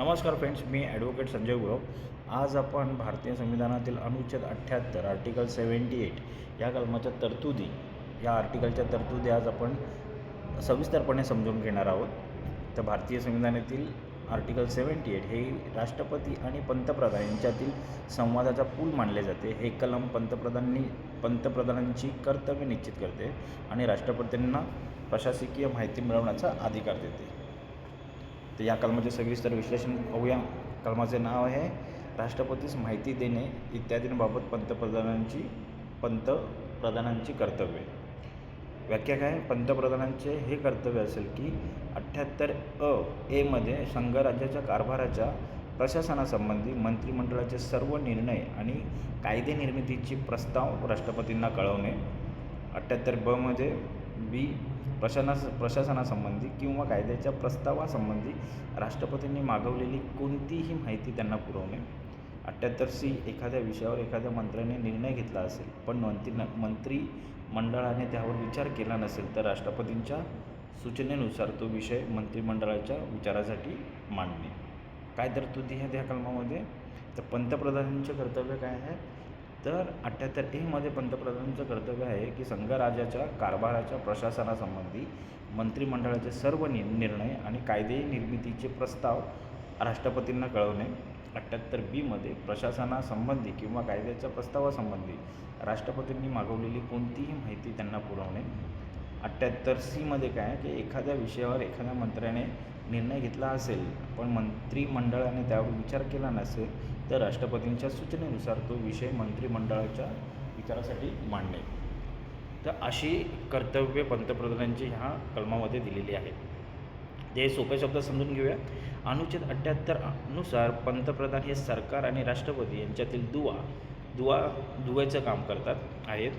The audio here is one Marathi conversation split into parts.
नमस्कार फ्रेंड्स मी ॲडव्होकेट संजय गुरव. आज आपण भारतीय संविधानातील अनुच्छेद अठ्ठ्याहत्तर आर्टिकल सेवन्टी एट या कलमाच्या तरतुदी या आर्टिकलच्या तरतुदी आज आपण सविस्तरपणे समजून घेणार आहोत. तर भारतीय संविधानातील आर्टिकल सेवन्टी एट हे राष्ट्रपती आणि पंतप्रधान यांच्यातील संवादाचा पूल मानले जाते. हे कलम पंतप्रधानांनी पंतप्रधानांची कर्तव्य निश्चित करते आणि राष्ट्रपतींना प्रशासकीय माहिती मिळवण्याचा अधिकार देते. तर या कलमाचे सविस्तर विश्लेषण पाहूया. कलमाचे नाव आहे राष्ट्रपतीस माहिती देणे इत्यादींबाबत पंतप्रधानांची पंतप्रधानांची कर्तव्ये. व्याख्या काय? पंतप्रधानांचे हे कर्तव्य असेल की अठ्ठ्याहत्तर अ एमध्ये संघराज्याच्या कारभाराच्या प्रशासनासंबंधी मंत्रिमंडळाचे सर्व निर्णय आणि कायदे निर्मितीची प्रस्ताव राष्ट्रपतींना कळवणे. अठ्ठ्याहत्तर बमध्ये बी प्रशासना प्रशासनासंबंधी किंवा कायद्याच्या प्रस्तावासंबंधी राष्ट्रपतींनी मागवलेली कोणतीही माहिती त्यांना पुरवणे. अठ्ठ्याहत्तर सी एखाद्या विषयावर एखाद्या मंत्र्याने निर्णय घेतला असेल पण मंत्री मंत्रिमंडळाने त्यावर विचार केला नसेल तर राष्ट्रपतींच्या सूचनेनुसार तो विषय मंत्रिमंडळाच्या विचारासाठी मांडणे. काय तरतुदी ह्या त्या कलमामध्ये. तर पंतप्रधानांचे कर्तव्य काय आहे? तर अठ्ठ्याहत्तर एमध्ये पंतप्रधानांचं कर्तव्य आहे की संघराज्याच्या कारभाराच्या प्रशासनासंबंधी मंत्रिमंडळाचे सर्व नि निर्णय आणि कायदे निर्मितीचे प्रस्ताव राष्ट्रपतींना कळवणे. अठ्ठ्याहत्तर बीमध्ये प्रशासनासंबंधी किंवा कायद्याच्या प्रस्तावासंबंधी राष्ट्रपतींनी मागवलेली कोणतीही माहिती त्यांना पुरवणे. अठ्ठ्याहत्तर सीमध्ये काय की एखाद्या विषयावर एखाद्या मंत्र्याने निर्णय घेतला असेल पण मंत्रिमंडळाने त्यावर विचार केला नसेल तर राष्ट्रपतींच्या सूचनेनुसार तो विषय मंत्रिमंडळाच्या विचारासाठी मांडणे तर अशी कर्तव्य पंतप्रधानांची ह्या कलमामध्ये दिलेली आहेत ते सोप्या शब्दात समजून घेऊया. अनुच्छेद अठ्ठ्याहत्तरनुसार पंतप्रधान हे सरकार आणि राष्ट्रपती यांच्यातील दुवा दुवा दुव्याचं काम करतात आहेत.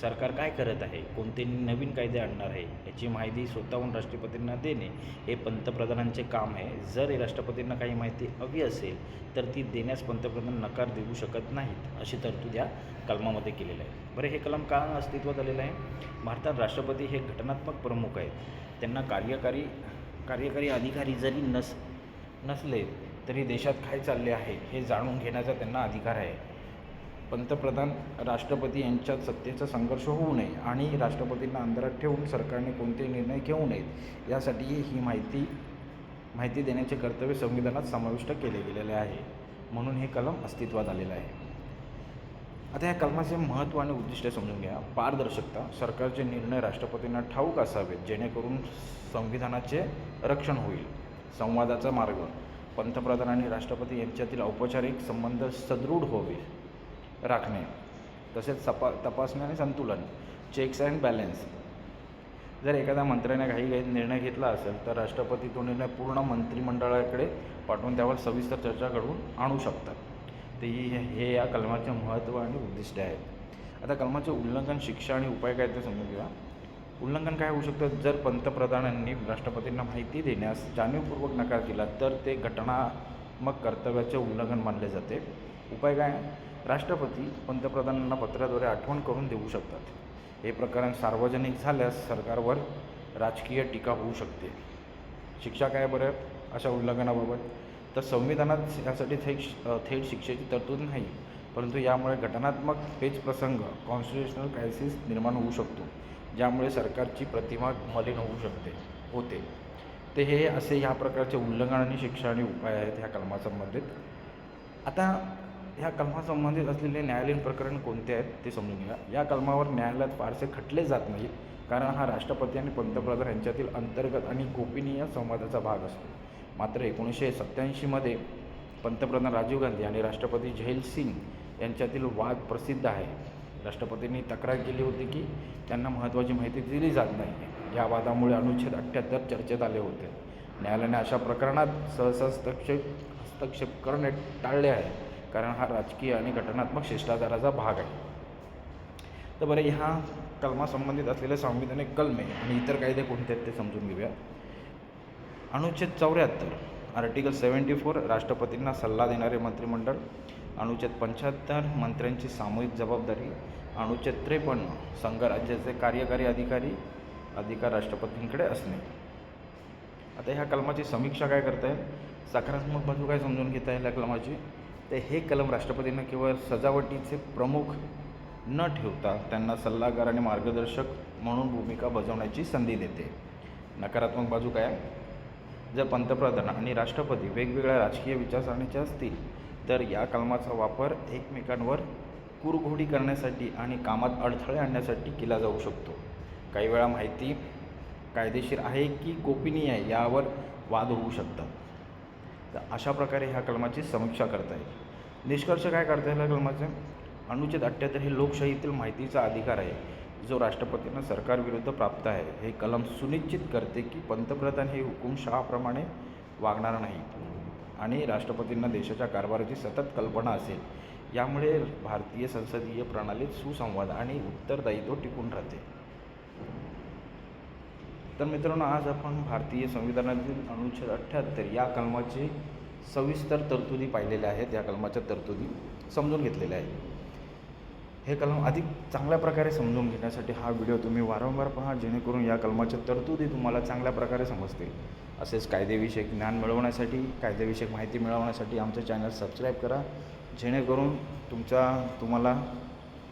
सरकार काय करत आहे? कोणते नवीन कायदे आणणार आहे? याची माहिती स्वतःहून राष्ट्रपतींना देणे हे पंतप्रधानांचे काम आहे. जर हे राष्ट्रपतींना काही माहिती हवी असेल तर ती देण्यास पंतप्रधान नकार देऊ शकत नाहीत अशी तरतूद या कलमामध्ये केलेलं आहे. बरं हे कलम का अस्तित्वात आलेलं आहे? भारतात राष्ट्रपती हे घटनात्मक प्रमुख आहेत. त्यांना कार्यकारी कार्यकारी अधिकारी जरी नस नसले तरी देशात काय चालले आहे हे जाणून घेण्याचा त्यांना अधिकार आहे. पंतप्रधान राष्ट्रपती यांच्यात सत्तेचा संघर्ष होऊ नये आणि राष्ट्रपतींना अंधारात ठेवून सरकारने कोणते निर्णय घेऊ नयेत यासाठी ही माहिती माहिती देण्याचे कर्तव्य संविधानात समाविष्ट केले गेलेले आहे. म्हणून हे कलम अस्तित्वात आलेलं आहे. आता या कलमाचे महत्त्व आणि उद्दिष्ट समजून घ्या. पारदर्शकता सरकारचे निर्णय राष्ट्रपतींना ठाऊक असावेत जेणेकरून संविधानाचे रक्षण होईल. संवादाचा मार्ग पंतप्रधान आणि राष्ट्रपती यांच्यातील औपचारिक संबंध सदृढ होवे राखणे. तसेच तपा तपासणे आणि संतुलन चेक्स अँड बॅलेन्स जर एखाद्या मंत्र्याने काही काही निर्णय घेतला असेल तर राष्ट्रपती तो निर्णय पूर्ण मंत्रिमंडळाकडे पाठवून त्यावर सविस्तर चर्चा घडवून आणू शकतात. ते ही हे या कलमाचे महत्त्व आणि उद्दिष्टे आहेत. आता कलमाचे उल्लंघन शिक्षा आणि उपाय काय ते समजून घ्या. उल्लंघन काय होऊ शकतं? जर पंतप्रधानांनी राष्ट्रपतींना माहिती देण्यास जाणीवपूर्वक नकार दिला तर ते घटनात्मक कर्तव्याचे उल्लंघन मानले जाते. उपाय काय? राष्ट्रपती पंतप्रधानांना पत्राद्वारे आठवण करून देऊ शकतात. हे प्रकरण सार्वजनिक झाल्यास सरकारवर राजकीय टीका होऊ शकते. शिक्षा काय बरं? अशा उल्लंघनाबाबत? तर संविधानात यासाठी थेट थेट शिक्षेची तरतूद नाही परंतु यामुळे घटनात्मक पेच प्रसंग कॉन्स्टिट्युशनल क्रायसिस निर्माण होऊ शकतो ज्यामुळे सरकारची प्रतिमा मलिन होऊ शकते होते. ते हे असे ह्या प्रकारचे उल्लंघन आणि शिक्षा आणि उपाय आहेत ह्या कलमासंबंधित. आता ह्या कलमासंबंधित असलेले न्यायालयीन प्रकरण कोणते आहेत ते समजून घ्या या कलमावर न्यायालयात फारसे खटले जात नाहीत कारण हा राष्ट्रपती आणि पंतप्रधान यांच्यातील अंतर्गत आणि गोपनीय संवादाचा भाग असतो. मात्र एकोणीसशे सत्त्याऐंशीमध्ये पंतप्रधान राजीव गांधी आणि राष्ट्रपती झैल सिंग यांच्यातील वाद प्रसिद्ध आहे. राष्ट्रपतींनी तक्रार केली होती की त्यांना महत्त्वाची माहिती दिली जात नाही. या वादामुळे अनुच्छेद अठ्ठ्याहत्तर चर्चेत आले होते. न्यायालयाने अशा प्रकरणात सहसा हस्तक्षेप हस्तक्षेप करणे टाळले आहे. कारण हा राजकीय आणि घटनात्मक शिष्टाचाराचा भाग आहे. तर बरं ह्या कलमासंबंधित असलेले संविधानिक कलमे आणि इतर कायदे कोणते आहेत ते समजून घेऊया. अनुच्छेद चौऱ्याहत्तर आर्टिकल सेवन्टी फोर राष्ट्रपतींना सल्ला देणारे मंत्रिमंडळ. अनुच्छेद पंच्याहत्तर मंत्र्यांची सामूहिक जबाबदारी. अनुच्छेद त्रेपन्न संघराज्याचे कार्यकारी अधिकारी. अधिकार राष्ट्रपतींकडे असणे. आता ह्या कलमाची समीक्षा काय करता येईल सकारात्मक बाजू काय समजून घेता येईल या कलमाची? तर हे कलम राष्ट्रपतींना केवळ सजावटीचे प्रमुख न ठेवता त्यांना सल्लागार आणि मार्गदर्शक म्हणून भूमिका बजावण्याची संधी देते. नकारात्मक बाजू काय? आहे? जर पंतप्रधान आणि राष्ट्रपती वेगवेगळ्या राजकीय विचारसरणीचे असतील तर या कलमाचा वापर एकमेकांवर कुरघोडी करण्यासाठी आणि कामात अडथळे आणण्यासाठी केला जाऊ शकतो. काही वेळा माहिती कायदेशीर आहे की गोपनीय आहे यावर वाद होऊ शकतात. तर अशा प्रकारे ह्या कलमाची समीक्षा करता येईल. निष्कर्ष काय करता येईल या कलमाचे? अनुच्छेद अठ्ठ्याहत्तर हे लोकशाहीतील माहितीचा अधिकार आहे. जो राष्ट्रपतींना सरकारविरुद्ध प्राप्त आहे. हे कलम सुनिश्चित करते की पंतप्रधान हे हुकुमशहाप्रमाणे वागणार नाही आणि राष्ट्रपतींना देशाच्या कारभाराची सतत कल्पना असेल. यामुळे भारतीय संसदीय प्रणालीत सुसंवाद आणि उत्तरदायित्व टिकून राहते. तर मित्रांनो आज आपण भारतीय संविधानातील अनुच्छेद अठ्ठ्याहत्तर या कलमाची सविस्तर तरतुदी पाहिलेल्या आहेत. या कलमाच्या तरतुदी समजून घेतलेल्या आहेत. हे कलम अधिक चांगल्या प्रकारे समजून घेण्यासाठी हा व्हिडिओ तुम्ही वारंवार पहा जेणेकरून या कलमाच्या तरतुदी तुम्हाला चांगल्या प्रकारे समजतील. असेच कायदेविषयक ज्ञान मिळवण्यासाठी कायदेविषयक माहिती मिळवण्यासाठी आमचं चॅनल सबस्क्राईब करा जेणेकरून तुमचा तुम्हाला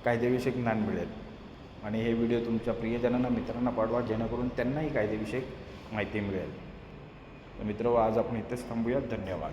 कायदेविषयक ज्ञान मिळेल. आणि हे व्हिडिओ तुमच्या प्रियजनांना मित्रांना पाठवा जेणेकरून त्यांनाही कायदेविषयक माहिती मिळेल. तर मित्र आज आपण इथेच थांबूयात. धन्यवाद.